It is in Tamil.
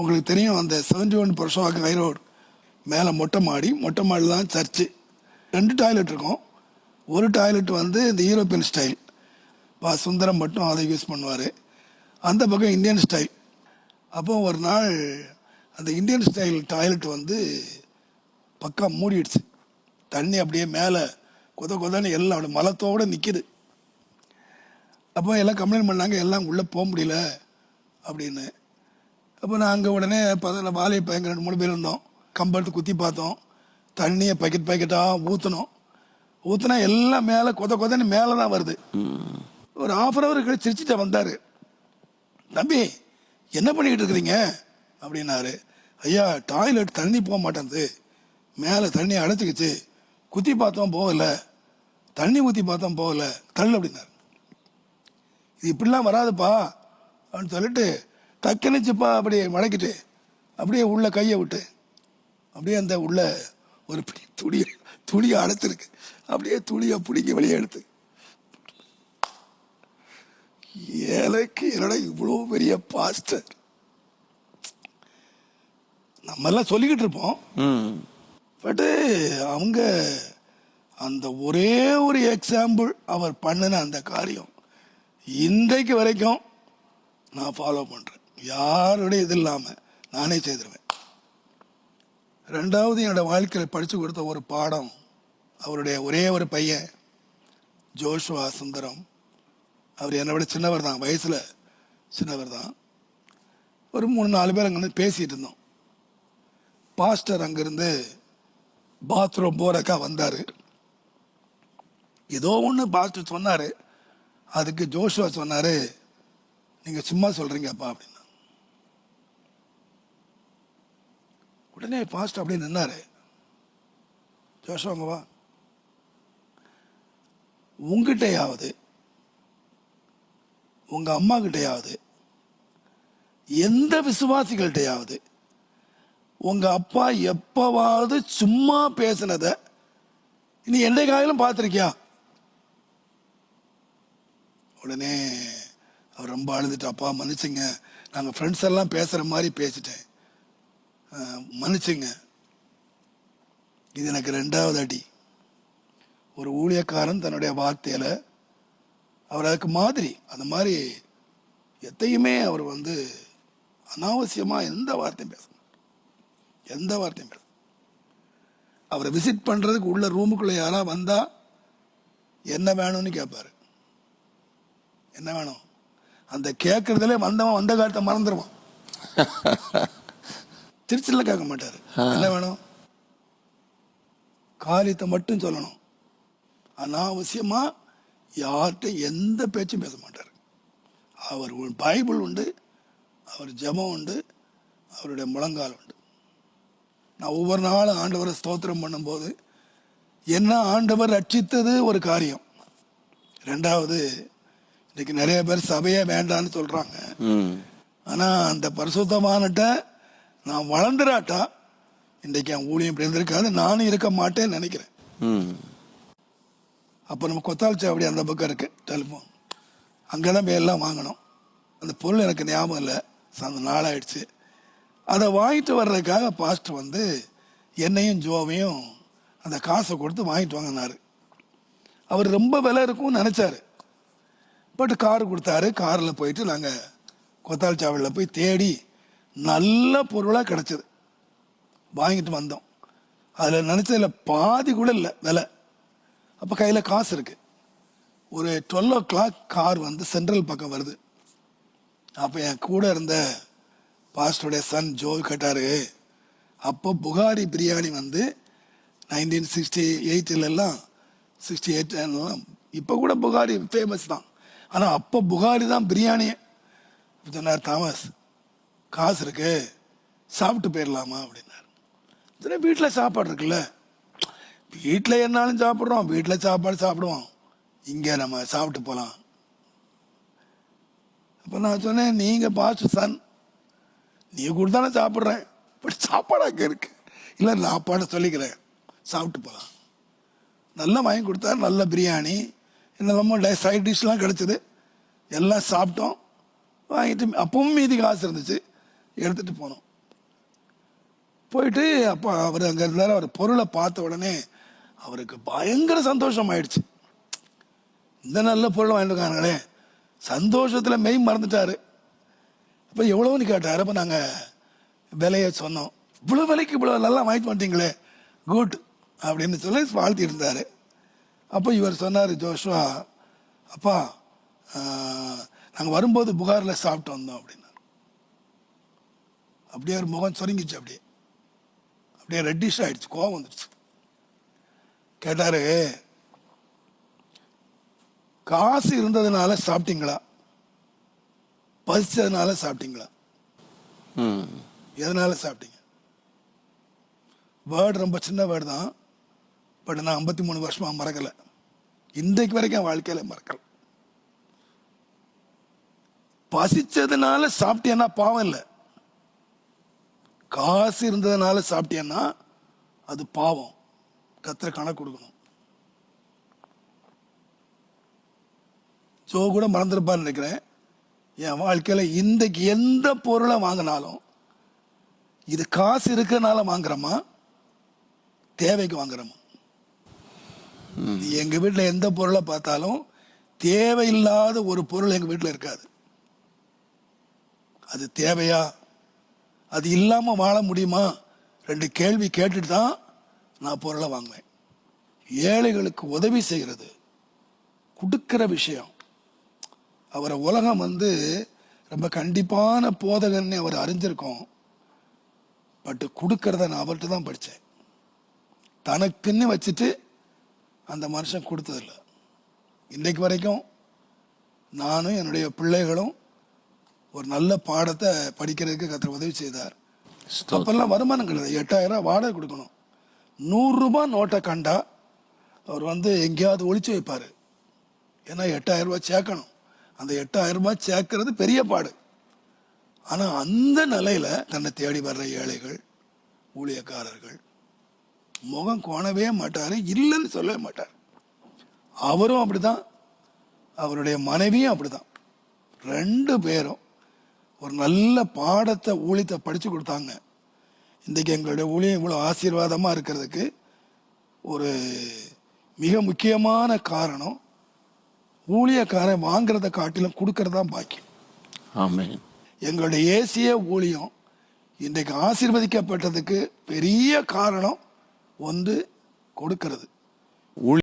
உங்களுக்கு தெரியும் அந்த செவன்டி ஒன் பர்சோவாக்கு ஹை ரோடு மேலே மொட்டை மாடி மொட்டை மாடி தான் சர்ச்சு. ரெண்டு டாய்லெட் இருக்கும். ஒரு டாய்லெட் வந்து இந்த யூரோப்பியன் ஸ்டைல் பா சுந்தரம் மட்டும் அதை யூஸ் பண்ணுவார். அந்த பக்கம் இந்தியன் ஸ்டைல் அப்போ ஒரு நாள் அந்த இந்தியன் ஸ்டைல் டாய்லெட் வந்து பக்கா மூடிடுச்சு. தண்ணி அப்படியே மேலே கொத கொதன்னு எல்லாம் அப்படி மலத்தோடு நிற்கிது அப்போ எல்லாம் கம்ப்ளைண்ட் பண்ணாங்க எல்லாம் உள்ளே போக முடியல அப்படின்னு. அப்போ நாங்கள் உடனே பதில் வாழை பயங்க ரெண்டு மூணு பேர் இருந்தோம். கம்பெடுத்து குத்தி பார்த்தோம். தண்ணியை பக்கெட் பக்கெட்டாக ஊற்றினோம் ஊற்றினா எல்லாம் மேலே கொத கொதன்னு மேலே தான் வருது. ஒரு ஆஃப் ஹவர் கழிச்சு சிரிச்சுட்டு வந்தார். தம்பி என்ன பண்ணிக்கிட்டு இருக்கிறீங்க? அப்படின்னாரு. ஐயா டாய்லெட் தண்ணி போக மாட்டேங்குது. மேலே தண்ணி அடைச்சிக்கிச்சு குத்தி பார்த்தோம் போகல. தண்ணி ஊற்றி பார்த்தோம் போகல. தள்ளு அப்படின்னாரு. இது இப்படிலாம் வராதுப்பா. அப்படின்னு சொல்லிட்டு டக்குனுச்சுப்பா அப்படியே மடக்கிட்டு அப்படியே உள்ள கையை விட்டு அப்படியே அந்த உள்ள ஒரு பிடி துணி துணியை அடைச்சிருக்கு அப்படியே துணியை பிடிங்கி வெளியே எடுத்து. எனக்கு என்னடா இவ்வளோ பெரிய பாஸ்டர் நம்ம எல்லாம் சொல்லிக்கிட்டு இருப்போம். பட்டு அவங்க அந்த ஒரே ஒரு எக்ஸாம்பிள் அவர் பண்ணின அந்த காரியம். இன்றைக்கு வரைக்கும் நான் ஃபாலோ பண்ணுறேன் யாருடைய இது இல்லாமல் நானே செய்திருவேன். ரெண்டாவது என்னோட வாழ்க்கையில் படித்து கொடுத்த ஒரு பாடம் அவருடைய ஒரே ஒரு பையன் ஜோஷுவா சுந்தரம். அவர் என்னை விட சின்னவர் தான் வயசில் சின்னவர் தான். ஒரு மூணு நாலு பேர் அங்கேருந்து பேசிகிட்டு இருந்தோம். பாஸ்டர் அங்கேருந்து பாத்ரூம் போகிறக்கா வந்தார். ஏதோ ஒன்று பாஸ்டர் சொன்னார். அதுக்கு ஜோஷுவா சொன்னார் நீங்கள் சும்மா சொல்கிறீங்கப்பா அப்படின்னா. உடனே பாஸ்டர் அப்படியே நின்னார். ஜோஷுவா உங்ககிட்டையாவது உங்கள் உங்ககிட்டயாவது உங்க அம்மா கிட்டயாவது எந்த விசுவாசிகள்கிட்டையாவது உங்க அப்பா எப்பவாவது சும்மா பேசினத நீ எந்த காயிலும் பார்த்துருக்கியா? உடனே அவர் ரொம்ப அழுதுட்டு அப்பா மன்னிச்சுங்க. நாங்கள் ஃப்ரெண்ட்ஸ் எல்லாம் பேசுகிற மாதிரி பேசிட்டேன். மன்னிச்சுங்க. இது எனக்கு ரெண்டாவது அடி. ஒரு ஊழியக்காரன் தன்னுடைய வார்த்தையில் அவர் அதுக்கு மாதிரி அந்த மாதிரி எத்தையுமே அவர் வந்து அனாவசியமாக எந்த வார்த்தையும் பேச எந்த வார்த்தையும் பேச அவரை விசிட் பண்ணுறதுக்கு உள்ள ரூமுக்குள்ளே யாராக வந்தால் என்ன வேணும்னு கேட்பாரு என்ன வேணும்? அந்த கேட்கறதுலே வந்தவன் வந்த காலத்தை மறந்துடுவான் திருச்சியில் கேட்க மாட்டார் என்ன வேணும்? காரியத்தை மட்டும் சொல்லணும். அனாவசியமா யார்கிட்ட எந்த பேச்சும் பேச மாட்டார். அவர் பைபிள் உண்டு அவர் ஜெபம் உண்டு அவருடைய முழங்கால் உண்டு. நான் ஒவ்வொரு நாளும் ஆண்டவரை ஸ்தோத்திரம் பண்ணும்போது என்ன ஆண்டவர் ரட்சித்தது ஒரு காரியம். ரெண்டாவது இன்னைக்கு நிறைய பேர் சபையே வேண்டான்னு சொல்றாங்க. ம். ஆனா அந்த பரிசுத்தமானட்ட நான் வளர்ந்துராட்டா? இன்றைக்கு என் ஊழியம் இப்படி இருந்திருக்காது. நானும் இருக்க மாட்டேன்னு நினைக்கிறேன். அப்போ நம்ம கொத்தாள் சாவடி அந்த பக்கம் இருக்கு. டெலிஃபோன். அங்கே தான் போய் எல்லாம் வாங்கணும். அந்த பொருள் எனக்கு ஞாபகம் இல்லை. அந்த நாளாயிடுச்சு. அதை வாங்கிட்டு வர்றதுக்காக பாஸ்டர் வந்து என்னையும் ஜோவையும் அந்த காசை கொடுத்து வாங்கிட்டு வாங்கினாரு. அவர் ரொம்ப விலை இருக்கும்னு நினச்சாரு. பட் கார் கொடுத்தாரு. காரில் போயிட்டு நாங்கள் கொத்தாள் சாவடியில் போய் தேடி நல்ல பொருளாக கிடச்சிது. வாங்கிட்டு வந்தோம். அதில் நினச்சதில் பாதி கூட இல்லை விலை. அப்போ கையில் காசு இருக்குது ஒரு டுவெல் ஓ கிளாக் கார் வந்து சென்ட்ரல் பக்கம் வருது. அப்போ என் கூட இருந்த பாஸ்டருடைய சன் ஜோ கேட்டார் அப்போ புகாரி பிரியாணி வந்து நைன்டீன் சிக்ஸ்டி எயிட்டிலெல்லாம் சிக்ஸ்டி எயிட்லாம் இப்போ கூட புகாரி ஃபேமஸ் தான். ஆனால் அப்போ புகாரி தான் பிரியாணியே. சொன்னார் தாமஸ் காசு இருக்கு சாப்பிட்டு போயிடலாமா அப்படின்னாரு. சரி வீட்டில் சாப்பாடு இருக்குல்ல? வீட்டில் என்னாலும் சாப்பிட்றோம் வீட்டில் சாப்பாடு சாப்பிடுவோம். இங்கே நம்ம சாப்பிட்டு போகலாம் அப்போ நான் சொன்னேன் நீங்கள் பாசு சன் நீ கூட தானே சாப்பிட்றேன். பட் சாப்பாடு அங்கே இருக்கு. இல்லை நான் பாட சொல்லிக்கிறேன். சாப்பிட்டு போகலாம் நல்லா வாங்கி கொடுத்தா நல்ல பிரியாணி இன்னும் சைட் டிஷ்லாம் கிடச்சிது. எல்லாம் சாப்பிட்டோம். வாங்கிட்டு அப்பவும் மீதி காசு இருந்துச்சு. எடுத்துட்டு போனோம். போயிட்டு அப்போ அவர் அங்கே இருந்தார். அவர் பொருளை பார்த்த உடனே அவருக்கு பயங்கர சந்தோஷம் ஆயிடுச்சு இந்த நல்ல பொருள் வாங்கிட்டு இருக்காங்களே சந்தோஷத்தில் மெய் மறந்துட்டாரு. அப்போ எவ்வளோன்னு கேட்டார். அப்போ நாங்கள் விலையை சொன்னோம். இவ்வளோ விலைக்கு இவ்வளோ நல்லா வாங்கிட்டு வந்துட்டீங்களே. குட் அப்படின்னு சொல்லி வாழ்த்தி இருந்தார் அப்போ இவர் சொன்னார் ஜோஷுவா அப்பா நாங்கள் வரும்போது புகாரில் சாப்பிட்டு வந்தோம் அப்படின்னு. அப்படியே ஒரு முகம் சொருங்கிச்சு அப்படியே. அப்படியே ரெட்டிஷ் ஆயிடுச்சு கோவம் வந்துடுச்சு கேட்டாரு காசு இருந்ததுனால சாப்பிட்டீங்களா? பசிச்சதுனால சாப்பிட்டீங்களா? எதனால சாப்பிட்டீங்க? வேர்டு ரொம்ப சின்ன வேர்டு தான். பட் நான் ஐம்பத்தி மூணு வருஷமா மறக்கலை. இன்றைக்கு வரைக்கும் என் வாழ்க்கையில மறக்கல. பசிச்சதுனால சாப்பிட்டேன்னா பாவம் இல்லை. காசு இருந்ததுனால சாப்பிட்டேன்னா அது பாவம். கத்திர கணக்கு கொடுக்கணும். ஜோ கூட மறந்துருப்பான்னு நினைக்கிறேன். என் வாழ்க்கையில இன்றைக்கு எந்த பொருளை வாங்கினாலும் இது காசு இருக்கறனால வாங்குறோமா? தேவைக்கு வாங்குறோமா? எங்க வீட்டுல எந்த பொருளை பார்த்தாலும் தேவையில்லாத ஒரு பொருள் எங்க வீட்டுல இருக்காது. அது தேவையா? அது இல்லாமல் வாழ முடியுமா? ரெண்டு கேள்வி கேட்டுட்டு தான் நான் பொருளை வாங்குவேன். ஏழைகளுக்கு உதவி செய்கிறது கொடுக்கிற விஷயம். அவரை உலகம் வந்து ரொம்ப கண்டிப்பான போதகன்னு அவர் அறிஞ்சிருக்கோம். பட் கொடுக்கறத நான் அவர்கிட்ட தான் படித்தேன் தனக்குன்னு வச்சுட்டு அந்த மனுஷன் கொடுத்ததில்ல. இன்றைக்கு வரைக்கும் நானும் என்னுடைய பிள்ளைகளும் ஒரு நல்ல பாடத்தை படிக்கிறதுக்கு கத்திர உதவி செய்தார். அப்பெல்லாம் வருமானம் கிடையாது. எட்டாயிரம் ரூபாய் வாடகை கொடுக்கணும். நூறுரூபா நோட்டை கண்டா அவர் வந்து எங்கேயாவது ஒளிச்சு வைப்பார். ஏன்னா எட்டாயிரம் ரூபாய் சேர்க்கணும். அந்த எட்டாயிரம் ரூபாய் சேர்க்கறது பெரிய பாடு. ஆனால் அந்த நிலையில தன்னை தேடி வர்ற ஏழைகள் ஊழியக்காரர்கள் முகம் கோணவே மாட்டார் இல்லைன்னு சொல்லவே மாட்டார். அவரும் அப்படிதான். அவருடைய மனைவியும் அப்படிதான். ரெண்டு பேரும் ஒரு நல்ல பாடத்தை ஊழியத்தை படித்து கொடுத்தாங்க. இன்றைக்கி எங்களுடைய ஊழியம் இவ்வளோ ஆசீர்வாதமாக இருக்கிறதுக்கு ஒரு மிக முக்கியமான காரணம் ஊழியக்காரன் வாங்குறத காட்டிலும் கொடுக்கறது தான் பாக்கியம் ஆமென். எங்களுடைய ஏசிய ஊழியம் இன்றைக்கு ஆசீர்வதிக்கப்பட்டதுக்கு பெரிய காரணம் ஒன்று கொடுக்கிறது.